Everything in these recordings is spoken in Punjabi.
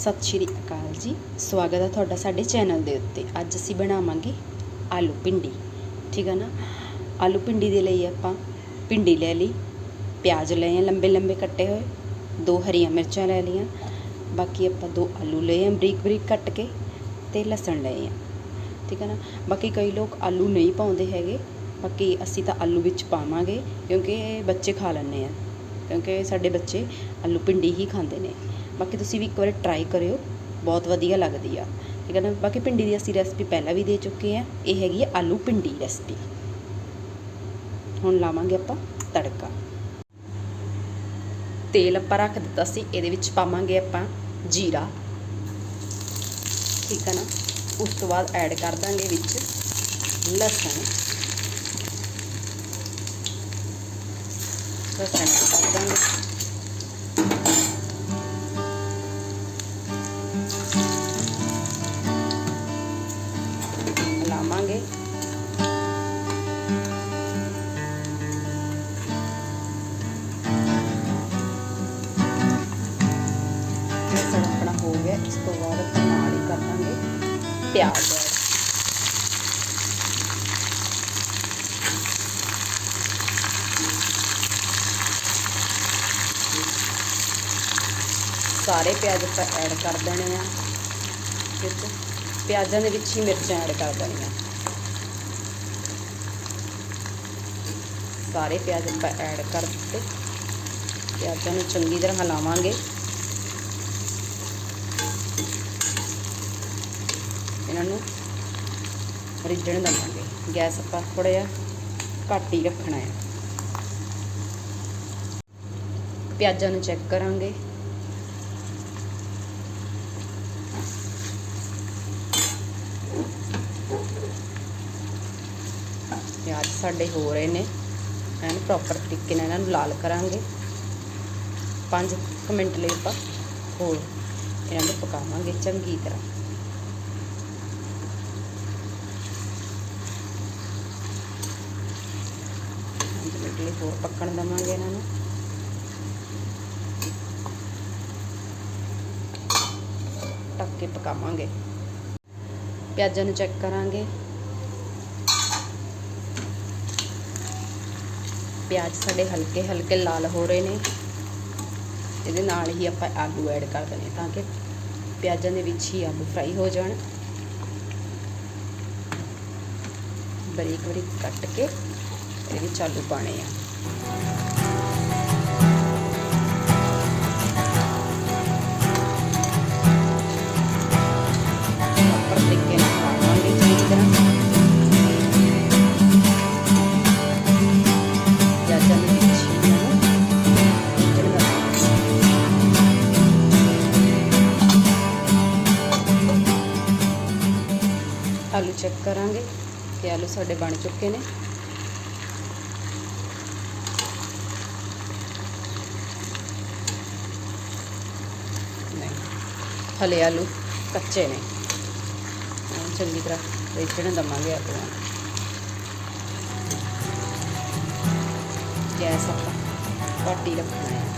ਸਤਿ ਸ਼੍ਰੀ ਅਕਾਲ ਜੀ। ਸਵਾਗਤ ਹੈ ਤੁਹਾਡਾ ਸਾਡੇ ਚੈਨਲ ਦੇ ਉੱਤੇ। ਅੱਜ ਅਸੀਂ ਬਣਾਵਾਂਗੇ ਆਲੂ ਭਿੰਡੀ। ਠੀਕ ਹੈ ਨਾ? ਆਲੂ ਭਿੰਡੀ ਦੇ ਲਈ ਆਪਾਂ ਭਿੰਡੀ ਲੈ ਲਈ, ਪਿਆਜ਼ ਲਏ ਆ ਲੰਬੇ ਲੰਬੇ ਕੱਟੇ ਹੋਏ, ਦੋ ਹਰੀਆਂ ਮਿਰਚਾਂ ਲੈ ਲਈਆਂ, ਬਾਕੀ ਆਪਾਂ ਦੋ ਆਲੂ ਲਏ ਆ ਬਰੀਕ ਬਰੀਕ ਕੱਟ ਕੇ ਤੇ ਲਸਣ ਲਏ ਆ। ਠੀਕ ਹੈ ਨਾ? ਬਾਕੀ ਕਈ ਲੋਕ ਆਲੂ ਨਹੀਂ ਪਾਉਂਦੇ ਹੈਗੇ, ਬਾਕੀ ਅਸੀਂ ਤਾਂ ਆਲੂ ਵਿੱਚ ਪਾਵਾਂਗੇ ਕਿਉਂਕਿ ਬੱਚੇ ਖਾ ਲੈਂਦੇ ਆ, ਕਿਉਂਕਿ ਸਾਡੇ ਬੱਚੇ ਆਲੂ ਭਿੰਡੀ ਹੀ ਖਾਂਦੇ ਨੇ। ਬਾਕੀ ਤੁਸੀਂ ਵੀ ਇੱਕ ਵਾਰ ਟਰਾਈ ਕਰਿਓ, ਬਹੁਤ ਵਧੀਆ ਲੱਗਦੀ ਆ। ਠੀਕ ਹੈ ਨਾ? ਬਾਕੀ ਭਿੰਡੀ ਦੀ ਅਸੀਂ ਰੈਸਪੀ ਪਹਿਲਾਂ ਵੀ ਦੇ ਚੁੱਕੇ ਆ। ਇਹ ਹੈਗੀ ਆ ਆਲੂ ਭਿੰਡੀ ਰੈਸਪੀ ਹੁਣ ਲਾਵਾਂਗੇ ਆਪਾਂ ਤੜਕਾ। ਤੇਲ ਆਪਾਂ ਰੱਖ ਦਿੱਤਾ ਸੀ, ਇਹਦੇ ਵਿੱਚ ਪਾਵਾਂਗੇ ਆਪਾਂ ਜੀਰਾ। ਠੀਕ ਹੈ ਨਾ? ਉਸ ਤੋਂ ਬਾਅਦ ਐਡ ਕਰ ਦਾਂਗੇ ਵਿੱਚ ਲਸਣ। ਲਸਣ ਕਰ ਦਾਂਗੇ। ਹੋ ਗਿਆ ਇਸ ਤੋਂ ਬਾਅਦ ਆਪਾਂ ਨਾਲ ਹੀ ਕਰ ਦਾਂਗੇ ਪਿਆਜ਼। ਐਡ ਸਾਰੇ ਪਿਆਜ਼ ਆਪਾਂ ਐਡ ਕਰ ਦੇਣੇ ਆ। ਵਿੱਚ ਪਿਆਜ਼ਾਂ ਦੇ ਵਿੱਚ ਹੀ ਮਿਰਚਾਂ ਐਡ ਕਰ ਦੇਣੀਆਂ। ਸਾਰੇ ਪਿਆਜ਼ ਆਪਾਂ ਐਡ ਕਰ ਦਿੱਤੇ। ਪਿਆਜ਼ਾਂ ਨੂੰ ਚੰਗੀ ਤਰ੍ਹਾਂ ਹਿਲਾਵਾਂਗੇ। ਇਹਨਾਂ ਨੂੰ ਰਿੱਝਣ ਦੇਵਾਂਗੇ। ਗੈਸ ਆਪਾਂ ਥੋੜਾ ਜਿਹਾ ਘੱਟ ਹੀ ਰੱਖਣਾ ਹੈ। ਪਿਆਜ਼ਾਂ ਨੂੰ ਚੈੱਕ ਕਰਾਂਗੇ। ਪਿਆਜ਼ ਸਾਡੇ ਹੋ ਰਹੇ ਨੇ। ਐਨ ਪ੍ਰੋਪਰ ਤਰੀਕੇ ਨਾਲ ਇਹਨਾਂ ਨੂੰ ਲਾਲ ਕਰਾਂਗੇ। 5 ਮਿੰਟ ਲਈ ਆਪਾਂ ਹੋਰ ਇਹਨਾਂ ਨੂੰ ਪਕਾਵਾਂਗੇ ਚੰਗੀ ਤਰ੍ਹਾਂ। ਮਿੰਟ ਲਈ ਹੋਰ ਪੱਕਣ ਦੇਵਾਂਗੇ ਇਹਨਾਂ ਨੂੰ। ਢੱਕ ਕੇ ਪਕਾਵਾਂਗੇ। ਪਿਆਜ਼ਾਂ ਨੂੰ ਚੈੱਕ ਕਰਾਂਗੇ। ਪਿਆਜ਼ ਸਾਡੇ ਹਲਕੇ ਹਲਕੇ ਲਾਲ ਹੋ ਰਹੇ ਨੇ। ਇਹਦੇ ਨਾਲ ਹੀ ਆਪਾਂ ਆਲੂ ਐਡ ਕਰ ਦਨੇ ਤਾਂ ਕਿ ਪਿਆਜ਼ਾਂ ਦੇ ਵਿੱਚ ਹੀ ਆਲੂ ਫਰਾਈ ਹੋ ਜਾਣ। ਬਰੀਕ ਬਰੀਕ ਕੱਟ ਕੇ ਇਹਦੇ ਵਿੱਚ ਆਲੂ ਪਾਣੇ ਆ ਆਲੂ ਚੈੱਕ ਕਰਾਂਗੇ ਕਿ ਆਲੂ ਸਾਡੇ ਬਣ ਚੁੱਕੇ ਨੇ। ਹਲੇ ਆਲੂ ਕੱਚੇ ਨੇ। ਚੰਗੀ ਤਰ੍ਹਾਂ ਵੇਚਣ ਦਵਾਂਗੇ ਆਪਾਂ। ਗੈਸ ਆਪਾਂ ਘੱਟ ਹੀ ਰੱਖਣਾ ਹੈ।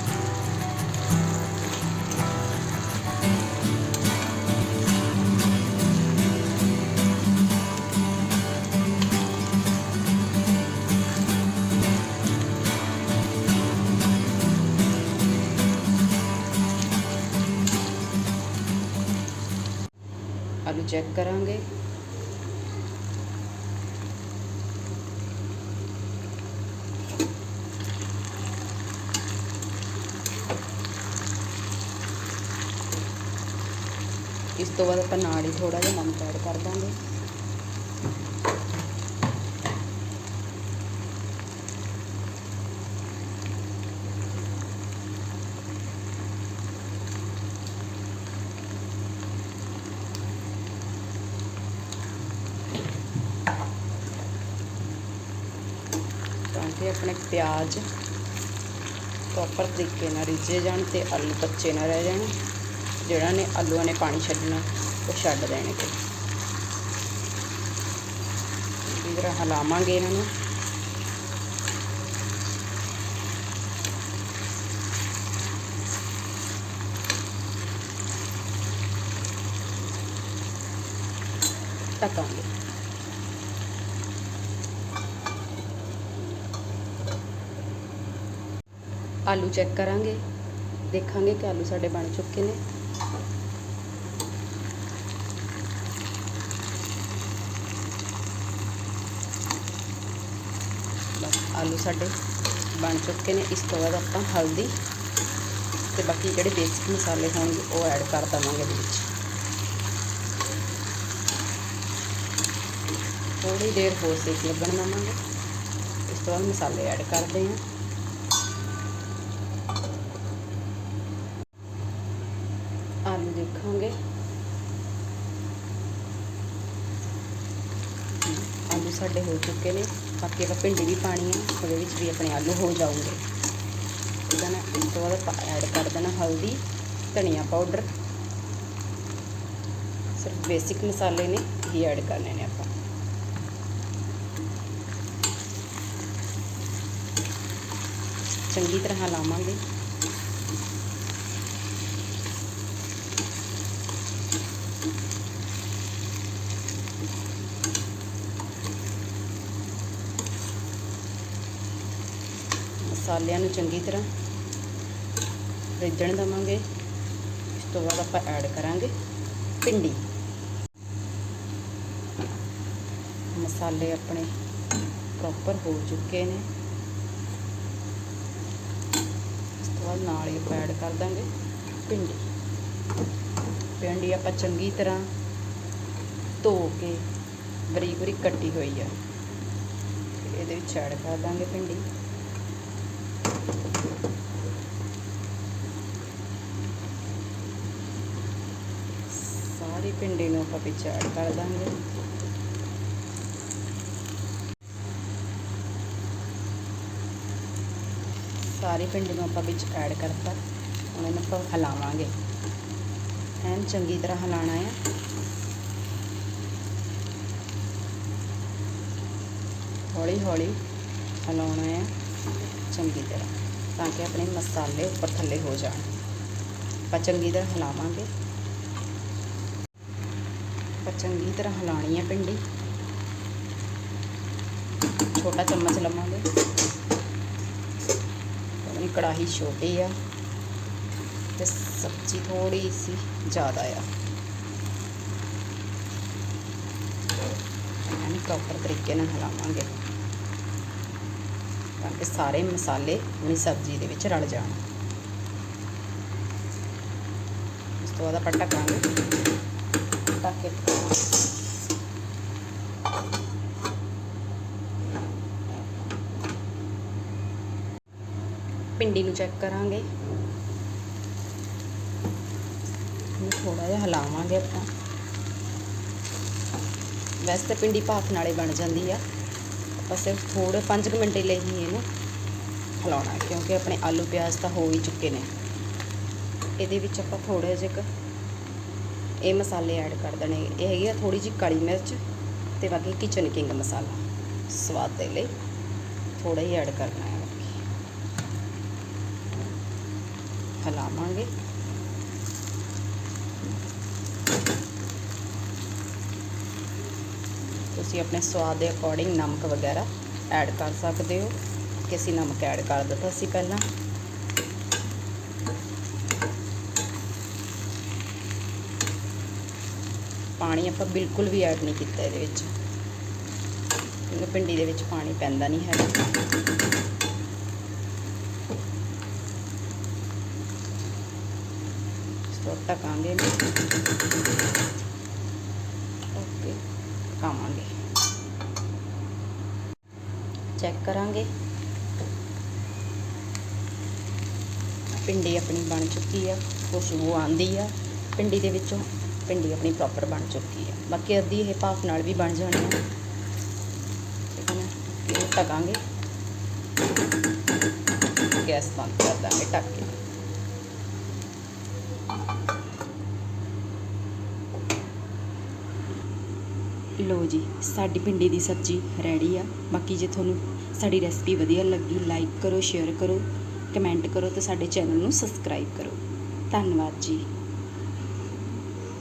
ਚੈੱਕ ਕਰਾਂਗੇ ਇਸ ਤੋਂ ਬਾਅਦ ਆਪਾਂ ਨਾਲ ਹੀ ਥੋੜਾ ਜਿਹਾ ਨਮਕ ਐਡ ਕਰ ਦਾਂਗੇ ਕਿ ਆਪਣੇ ਪਿਆਜ਼ ਪ੍ਰੋਪਰ ਤਰੀਕੇ ਨਾਲ ਰਿੱਝੇ ਜਾਣ ਤੇ ਆਲੂ ਕੱਚੇ ਨਾ ਰਹਿ ਜਾਣ। ਜਿਹੜਾ ਨੇ ਆਲੂਆਂ ਨੇ ਪਾਣੀ ਛੱਡਣਾ, ਉਹ ਛੱਡ ਦੇਣਗੇ। ਇਸ ਤਰ੍ਹਾਂ ਹਲਾਵਾਂਗੇ ਇਹਨਾਂ ਨੂੰ। ਢਕਾਂਗੇ ਆਲੂ ਚੈੱਕ ਕਰਾਂਗੇ ਦੇਖਾਂਗੇ ਕਿ ਆਲੂ ਸਾਡੇ ਬਣ ਚੁੱਕੇ ਨੇ ਬਸ ਆਲੂ ਸਾਡੇ ਬਣ ਚੁੱਕੇ ਨੇ ਇਸ ਤੋਂ ਬਾਅਦ ਆਪਾਂ ਹਲਦੀ ਤੇ ਬਾਕੀ ਜਿਹੜੇ ਬੇਸਿਕ ਮਸਾਲੇ ਹੋਣਗੇ ਉਹ ਐਡ ਕਰ ਦਵਾਂਗੇ ਇਹਦੇ ਵਿੱਚ ਥੋੜੀ ਦੇਰ ਹੋਰ ਸੇਕ ਲੱਗਣ ਦਵਾਂਗੇ। ਇਸ ਤੋਂ ਬਾਅਦ ਮਸਾਲੇ ਐਡ ਕਰਦੇ ਹਾਂ ਆਲੂ ਦੇਖਾਂਗੇ ਆਲੂ ਸਾਡੇ ਹੋ ਚੁੱਕੇ ਨੇ ਬਾਕੀ ਆਪਾਂ ਭਿੰਡੀ ਵੀ ਪਾਣੀ ਆ, ਉਹਦੇ ਵਿੱਚ ਵੀ ਆਪਣੇ ਆਲੂ ਹੋ ਜਾਊਗੇ। ਠੀਕ ਹੈ ਨਾ ਇਸ ਤੋਂ ਬਾਅਦ ਆਪਾਂ ਐਡ ਕਰ ਦੇਣਾ ਹਲਦੀ, ਧਨੀਆ ਪਾਊਡਰ ਸਿਰਫ ਬੇਸਿਕ ਮਸਾਲੇ ਨੇ, ਇਹ ਐਡ ਕਰਨੇ ਨੇ ਆਪਾਂ। ਚੰਗੀ ਤਰ੍ਹਾਂ ਲਾਵਾਂਗੇ। ਮਸਾਲਿਆਂ ਨੂੰ ਚੰਗੀ ਤਰ੍ਹਾਂ ਰਿੱਝਣ ਦਵਾਂਗੇ। ਇਸ ਤੋਂ ਬਾਅਦ ਆਪਾਂ ਐਡ ਕਰਾਂਗੇ ਭਿੰਡੀ। ਮਸਾਲੇ ਆਪਣੇ ਪ੍ਰੋਪਰ ਹੋ ਚੁੱਕੇ ਨੇ। ਇਸ ਤੋਂ ਬਾਅਦ ਨਾਲ ਹੀ ਆਪਾਂ ਐਡ ਕਰ ਦਾਂਗੇ ਭਿੰਡੀ। ਭਿੰਡੀ ਆਪਾਂ ਚੰਗੀ ਤਰ੍ਹਾਂ ਧੋ ਕੇ ਬਰੀਕ ਬਰੀਕ ਕੱਟੀ ਹੋਈ ਆ। ਇਹਦੇ ਵਿੱਚ ਐਡ ਕਰ ਦਾਂਗੇ ਭਿੰਡੀ। ਸਾਰੀ ਭਿੰਡੀ ਨੂੰ ਆਪਾਂ ਵਿੱਚ ਐਡ ਕਰ ਦਾਂਗੇ। ਸਾਰੀ ਭਿੰਡੀ ਨੂੰ ਆਪਾਂ ਵਿੱਚ ਐਡ ਕਰਤਾ। ਹੁਣ ਇਹਨੂੰ ਆਪਾਂ ਹਿਲਾਵਾਂਗੇ। ਐਨ ਚੰਗੀ ਤਰ੍ਹਾਂ ਹਿਲਾਣਾ ਹੈ ਹੌਲੀ ਹੌਲੀ ਹਿਲਾਉਣਾ ਹੈ ਚੰਗੀ ਤਰ੍ਹਾਂ, ਤਾਂ ਕਿ ਆਪਣੇ ਮਸਾਲੇ ਉੱਪਰ ਥੱਲੇ ਹੋ ਜਾਣ। ਆਪਾਂ ਚੰਗੀ ਤਰ੍ਹਾਂ ਹਿਲਾਵਾਂਗੇ। ਆਪਾਂ ਚੰਗੀ ਤਰ੍ਹਾਂ ਹਿਲਾਣੀ ਹੈ ਭਿੰਡੀ। ਛੋਟਾ ਚਮਚ ਲਵਾਂਗੇ। ਆਪਣੀ ਕੜਾਹੀ ਛੋਟੀ ਆ ਤੇ ਸਬਜ਼ੀ ਥੋੜੀ ਸੀ ਜ਼ਿਆਦਾ ਆ। ਐਨ ਪ੍ਰੋਪਰ ਤਰੀਕੇ ਨਾਲ ਹਿਲਾਵਾਂਗੇ। ਤਾਂ ਕਿ ਸਾਰੇ ਮਸਾਲੇ ਆਪਣੀ ਸਬਜ਼ੀ ਦੇ ਵਿੱਚ ਰਲ ਜਾਣ। ਉਸ ਤੋਂ ਬਾਅਦ ਆਪਾਂ ਢੱਕਾਂਗੇ। ਢੱਕ ਕੇ ਪਿੰਡੀ ਨੂੰ ਚੈੱਕ ਕਰਾਂਗੇ। ਥੋੜਾ ਜਿਹਾ ਹਿਲਾਵਾਂਗੇ ਆਪਾਂ। ਵੈਸੇ ਤਾਂ ਪਿੰਡੀ ਭਾਫ ਨਾਲੇ ਬਣ ਜਾਂਦੀ ਆ। ਆਪਾਂ ਸਿਰਫ ਥੋੜੇ 5 ਮਿੰਟ ਲਈ ਹੀ ਇਹਨੂੰ ਹਿਲਾਉਣਾ, ਕਿਉਂਕਿ ਆਪਣੇ ਆਲੂ ਪਿਆਜ਼ ਤਾਂ ਹੋ ਹੀ ਚੁੱਕੇ ਨੇ। ਇਹਦੇ ਵਿੱਚ ਆਪਾਂ ਥੋੜਾ ਜਿਹਾ ਕੁ ਇਹ ਮਸਾਲੇ ਐਡ ਕਰ ਦੇਣੇ। ਇਹ ਹੈਗੀ ਆ ਥੋੜੀ ਜਿਹੀ ਕਾਲੀ ਮਿਰਚ ਤੇ ਬਾਕੀ ਕਿਚਨ ਕਿੰਗ ਮਸਾਲਾ। ਸਵਾਦ ਦੇ ਲਈ ਥੋੜਾ ਹੀ ਐਡ ਕਰਨਾ ਹੈ ਹਿਲਾਵਾਂਗੇ। ਤੁਸੀਂ ਆਪਣੇ ਸਵਾਦ ਦੇ ਅਕੋਰਡਿੰਗ ਨਮਕ ਵਗੈਰਾ ਐਡ ਕਰ ਸਕਦੇ ਹੋ। ਕਿ ਅਸੀਂ ਨਮਕ ਐਡ ਕਰ ਦਿੱਤਾ ਸੀ ਪਹਿਲਾਂ। ਪਾਣੀ ਆਪਾਂ ਬਿਲਕੁਲ ਵੀ ਐਡ ਨਹੀਂ ਕੀਤਾ ਇਹਦੇ ਵਿੱਚ। ਕਿਉਂਕਿ ਪਿੰਡੀ ਦੇ ਵਿੱਚ ਪਾਣੀ ਪੈਂਦਾ ਨਹੀਂ ਹੈਗਾ। ਸੋ ਚੈੱਕ ਕਰਾਂਗੇ। ਪਿੰਡੀ ਆਪਣੀ ਬਣ ਚੁੱਕੀ ਆ, ਖੁਸ਼ਬੂ ਆਂਦੀ ਆ। ਪਿੰਡੀ ਦੇ ਵਿੱਚੋਂ ਪਿੰਡੀ ਆਪਣੀ ਪ੍ਰੋਪਰ ਬਣ ਚੁੱਕੀ ਆ। ਬਾਕੀ ਅੱਧੀ ਇਹ ਭਾਫ ਨਾਲ ਵੀ ਬਣ ਜਾਣੀ ਆ। ਠੀਕ ਹੈ ਨਾ? ਇਹ ਟਕਾਂਗੇ ਗੈਸ ਬੰਦ ਕਰ ਦਾਂਗੇ, ਢੱਕ ਕੇ। ਲੋ ਜੀ, ਸਾਡੀ ਭਿੰਡੀ ਦੀ ਸਬਜ਼ੀ ਰੈਡੀ ਆ। ਬਾਕੀ ਜੇ ਤੁਹਾਨੂੰ ਸਾਡੀ ਰੈਸਪੀ ਵਧੀਆ ਲੱਗੀ ਲਾਈਕ ਕਰੋ ਸ਼ੇਅਰ ਕਰੋ ਕਮੈਂਟ ਕਰੋ ਤੇ ਸਾਡੇ ਚੈਨਲ ਨੂੰ ਸਬਸਕ੍ਰਾਈਬ ਕਰੋ। ਧੰਨਵਾਦ ਜੀ।